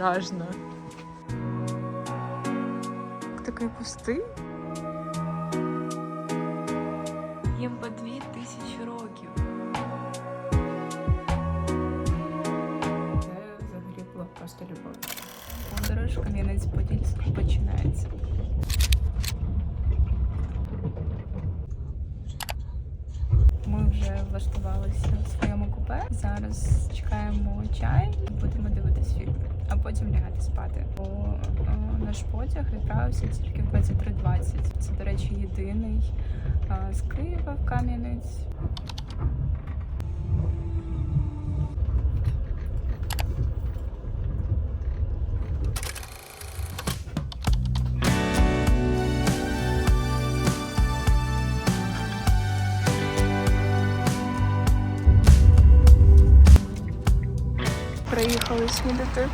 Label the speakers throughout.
Speaker 1: страшно. Такий пустий. Ми вже влаштувалися в своєму купе. Зараз чекаємо чай будемо дивитись фільм, а потім лягати спати. Бо е, наш потяг відправився тільки в 23.20. Це, до речі, єдиний е, з Києва в Кам'янець. Приїхали снідати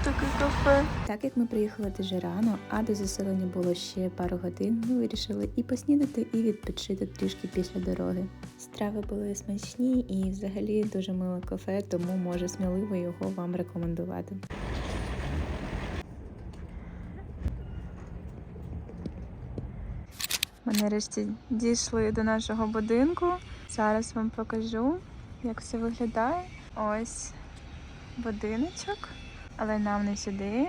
Speaker 1: в таке кафе.
Speaker 2: Так як ми приїхали дуже рано, а до заселення було ще пару годин, ми вирішили і поснідати, і відпочити трішки після дороги. Страви були смачні і взагалі дуже миле кафе, тому можу сміливо його вам рекомендувати.
Speaker 1: Ми нарешті дійшли до нашого будинку. Зараз вам покажу, як все виглядає. Ось будиночок, але нам не сюди,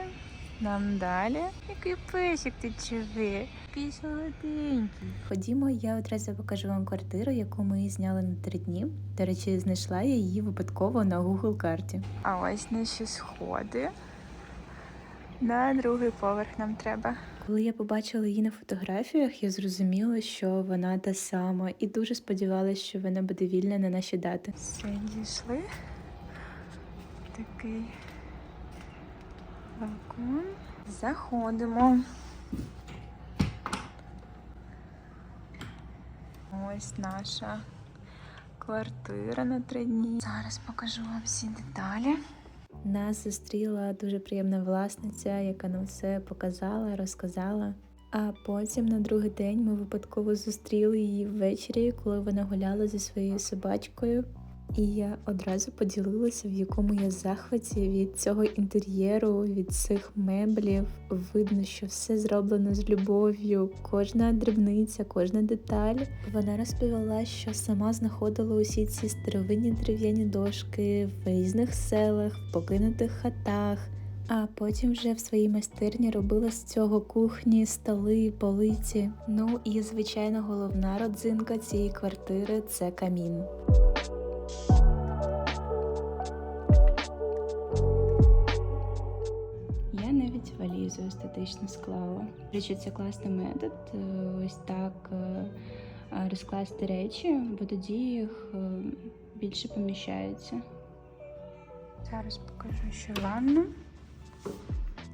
Speaker 1: нам далі. Який песик ти живе, який солоденький.
Speaker 2: Ходімо, я одразу покажу вам квартиру, яку ми зняли на три дні. До речі, знайшла я її випадково на Google карті.
Speaker 1: А ось наші сходи. На другий поверх нам треба.
Speaker 2: Коли я побачила її на фотографіях, я зрозуміла, що вона та сама, і дуже сподівалася, що вона буде вільна на наші дати.
Speaker 1: Все, дійшли. Такий балкон. Заходимо. Ось наша квартира на три дні. Зараз покажу вам всі деталі.
Speaker 2: Нас зустріла дуже приємна власниця, яка нам все показала, розказала. А потім на другий день ми випадково зустріли її ввечері, коли вона гуляла зі своєю собачкою. І я одразу поділилася, в якому я захваті від цього інтер'єру, від цих меблів. Видно, що все зроблено з любов'ю, кожна дрібниця, кожна деталь. Вона розповіла, що сама знаходила усі ці старовинні дерев'яні дошки в різних селах, в покинутих хатах. А потім вже в своїй майстерні робила з цього кухні, столи, полиці. Ну і звичайно, головна родзинка цієї квартири це камін. Валізу естетично склала. Речі, це класний метод. е, Ось так е, е, розкласти речі, бо тоді їх більше поміщається.
Speaker 1: Зараз покажу ще ванну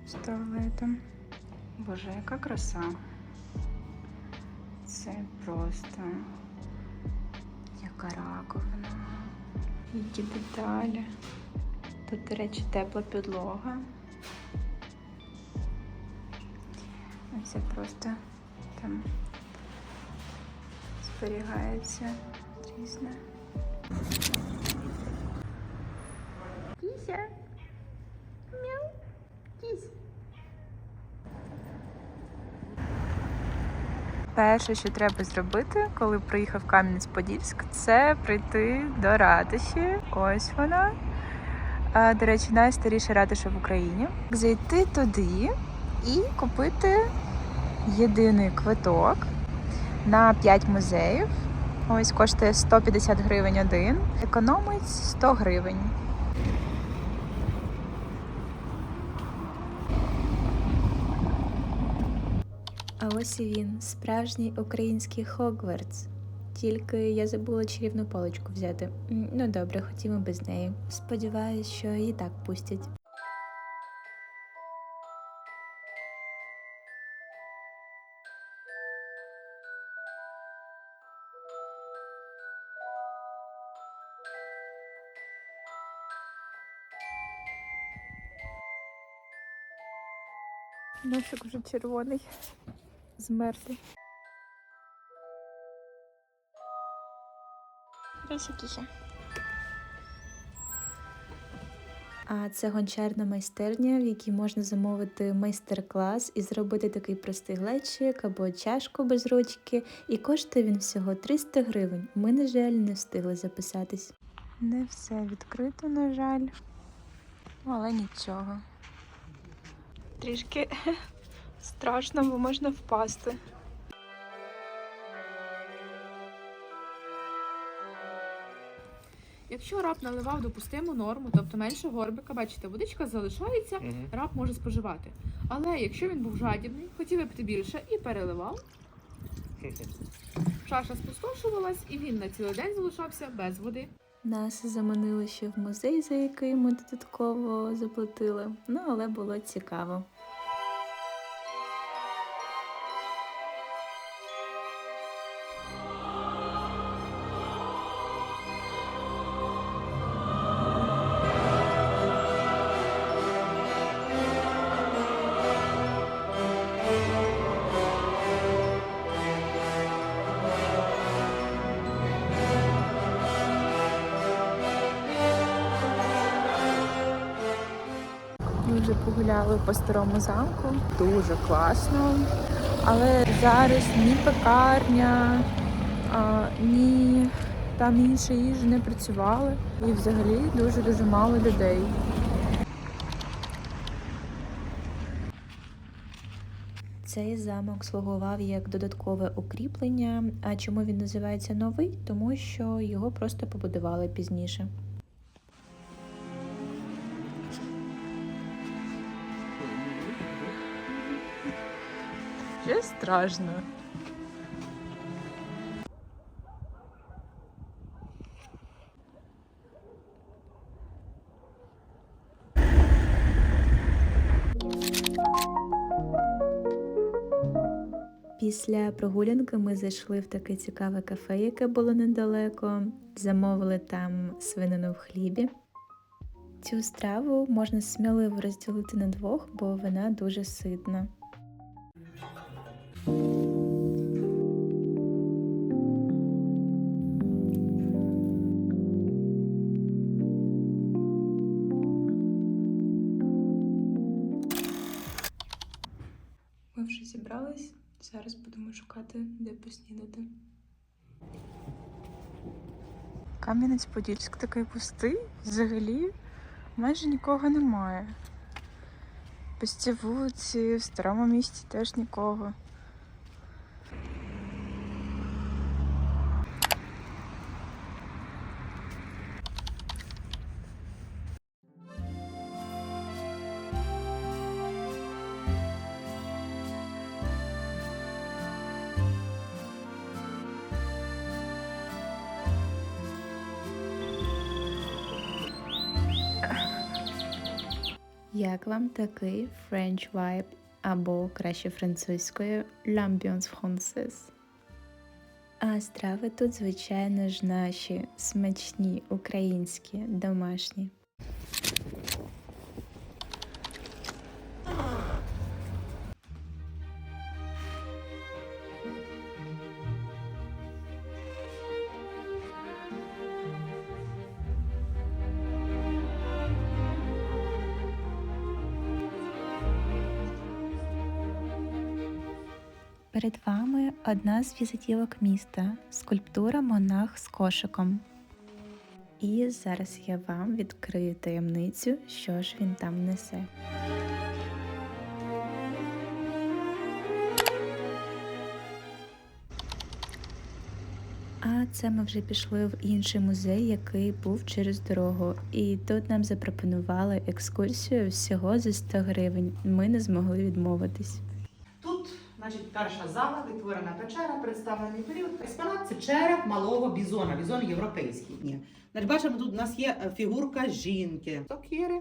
Speaker 1: з туалетом. Боже, яка краса. Це просто яка раковина. Які деталі. Тут, до речі, тепла підлога. Це просто там зберігається різне. Кися. Мяу. Кись. Перше, що треба зробити, коли приїхав Кам'янець-Подільськ, це прийти до ратуші. Ось вона. До речі, найстаріша ратуша в Україні. Зайти туди і купити єдиний квиток на 5 музеїв. Ось коштує 150 гривень один. Економить 100 гривень.
Speaker 2: А ось і він, справжній український Хогвартс. Тільки я забула чарівну паличку взяти. Ну добре, ходімо без неї. Сподіваюсь, що і так пустять.
Speaker 1: Носик вже червоний. Змерзлий. Кися.
Speaker 2: А це гончарна майстерня, в якій можна замовити майстер-клас і зробити такий простий глечик або чашку без ручки. І коштує він всього 300 гривень. Ми, на жаль, не встигли записатись.
Speaker 1: Не все відкрито, на жаль. Але нічого. Трішки страшно, бо можна впасти.
Speaker 3: Якщо раб наливав допустиму норму, тобто менше горбика, бачите, водичка залишається,
Speaker 4: Мгм.
Speaker 3: раб може споживати. Але якщо він був жадібний, хотів випити більше і переливав, чаша спустошувалась, і він на цілий день залишався без води.
Speaker 2: Нас заманили ще в музей, за який ми додатково заплатили. Ну але було цікаво.
Speaker 1: Вже погуляли по старому замку. Дуже класно. Але зараз ні пекарня, а, ні там інша їжа не працювали. І взагалі дуже-дуже мало людей.
Speaker 2: Цей замок слугував як додаткове укріплення. А чому він називається новий? Тому що його просто побудували пізніше.
Speaker 1: Вже страшно.
Speaker 2: Після прогулянки ми зайшли в таке цікаве кафе, яке було недалеко. Замовили там свинину в хлібі. Цю страву можна сміливо розділити на двох, бо вона дуже ситна.
Speaker 1: Ми вже зібрались. Зараз будемо шукати, де поснідати. Кам'янець-Подільськ такий пустий. Взагалі майже нікого немає. Пусті вулиці, в старому місті теж нікого.
Speaker 2: Як вам такий French vibe або краще французькою l'ambiance française? А страви тут, звичайно ж, наші смачні, українські, домашні. Перед вами одна з візитівок міста скульптура монах з кошиком. І зараз я вам відкрию таємницю, що ж він там несе. А це ми вже пішли в інший музей, який був через дорогу. І тут нам запропонували екскурсію всього за 100 гривень. Ми не змогли відмовитись.
Speaker 5: Значить, перша зала, витворена печера, представлений період. Експонат це череп малого бізона, бізон європейський. Ні. Значить, бачимо, тут у нас є е, фігурка жінки. Сокири.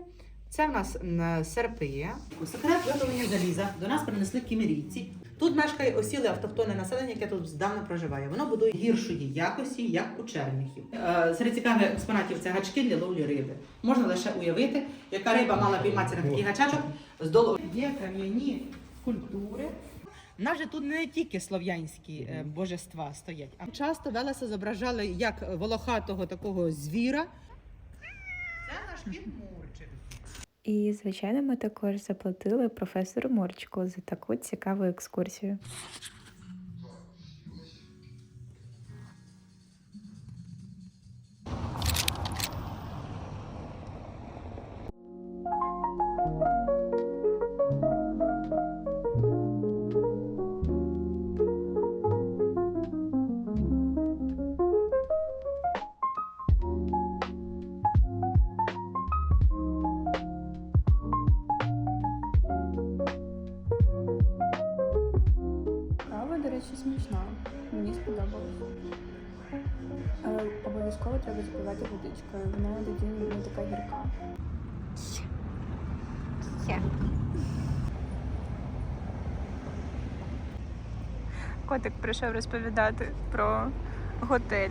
Speaker 5: Це в нас м, серпи. Секрет виготовлення заліза. До нас принесли кімерійці. Тут мешкає осіле автохтонне населення, яке тут здавна проживає. Воно будує гіршої якості, як у черніхів. Е, Серед цікавих експонатів це гачки для ловлі риби. Можна лише уявити, яка риба мала пійматися на такий гачачок з долу. Є кам'яні скульптури. У нас же тут не тільки слов'янські е, божества стоять, а часто велеса зображали як волохатого такого звіра. Це наш
Speaker 2: І, звичайно, ми також заплатили професору Морчику за таку цікаву екскурсію.
Speaker 4: Кава, смішна. Мені сподобалось. Але обов'язково треба запивати водичкою. Вона тоді не така гірка.
Speaker 1: Котик прийшов розповідати про готель.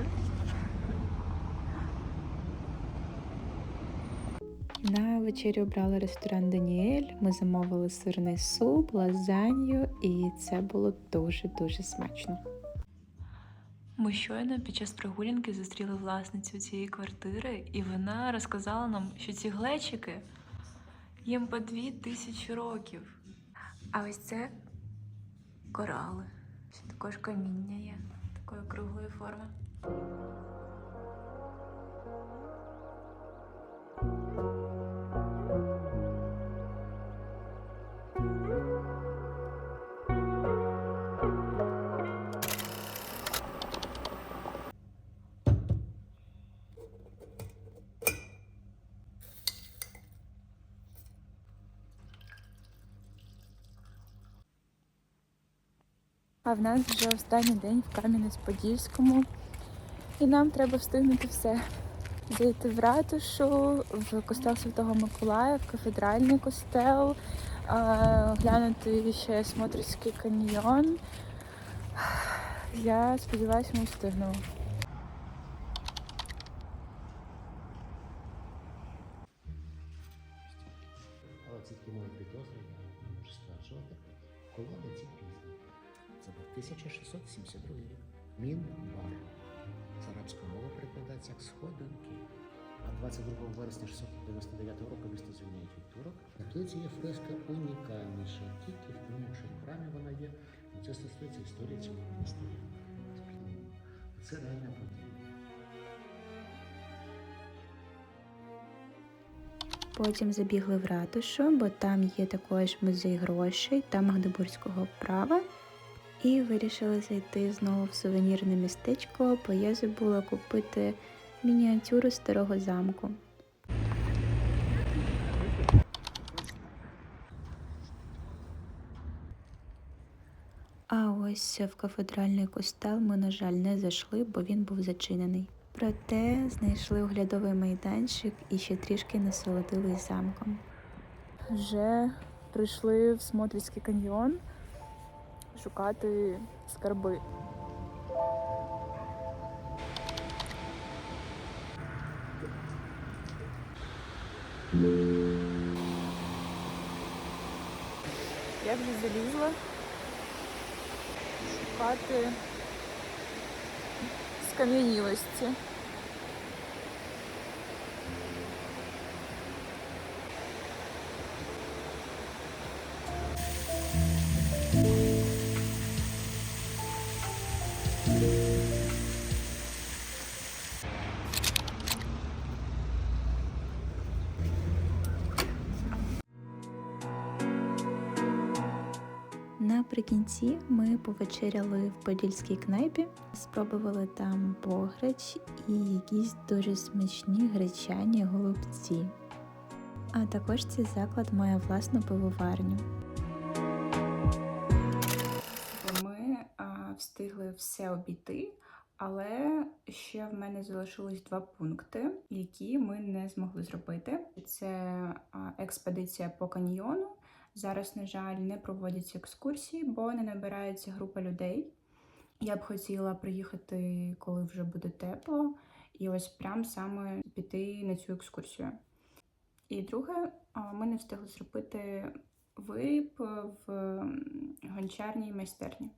Speaker 2: На вечерю обрали ресторан Даніель. Ми замовили сирний суп, лазанью, і це було дуже-дуже смачно.
Speaker 1: Ми щойно під час прогулянки зустріли власницю цієї квартири, і вона розказала нам, що ці глечики їм по дві тисячі років. А ось це корали. Ще також каміння є такої круглої форми.
Speaker 2: А в нас вже останній день в Кам'янець-Подільському. І нам треба встигнути все. Зайти в ратушу, в костел Святого Миколая, в кафедральний костел, глянути ще Смотрицький каньйон. Я сподіваюся, ми встигнемо.
Speaker 6: Перекладається як сходинки. А 22 вересня 699 року місто звільняють від турок. На плиці є фреска унікальніша. Тільки в тому, храмі вона є. І Це стосується історії цього монастиря. Це реальна подія.
Speaker 2: Потім забігли в ратушу, бо там є також музей грошей та магдебурзького права. І вирішили зайти знову в сувенірне містечко, бо я забула купити мініатюру старого замку. А ось в кафедральний костел ми, на жаль, не зайшли, бо він був зачинений. Проте знайшли оглядовий майданчик і ще трішки насолодились замком.
Speaker 1: Вже прийшли в Смотрицький каньйон шукати скарби. Я вже залізла шукати скам'янілості.
Speaker 2: Наприкінці ми повечеряли в подільській кнайпі, спробували там пограч і якісь дуже смачні гречані голубці. А також цей заклад має власну пивоварню.
Speaker 4: Встигли все обійти, але ще в мене залишилось два пункти, які ми не змогли зробити. Це експедиція по каньйону. Зараз, на жаль, не проводяться екскурсії, бо не набирається група людей. Я б хотіла приїхати, коли вже буде тепло, і ось прям саме піти на цю екскурсію. І друге, ми не встигли зробити виріб в гончарній майстерні.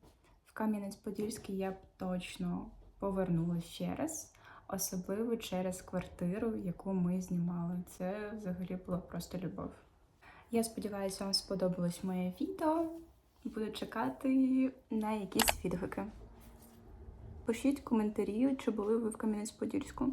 Speaker 4: Кам'янець-Подільський я б точно повернулася ще раз,
Speaker 2: особливо через квартиру, яку ми знімали. Це взагалі була просто любов. Я сподіваюся, вам сподобалось моє відео. Буду чекати на якісь відгуки. Пишіть коментарі, чи були ви в Кам'янець-Подільську.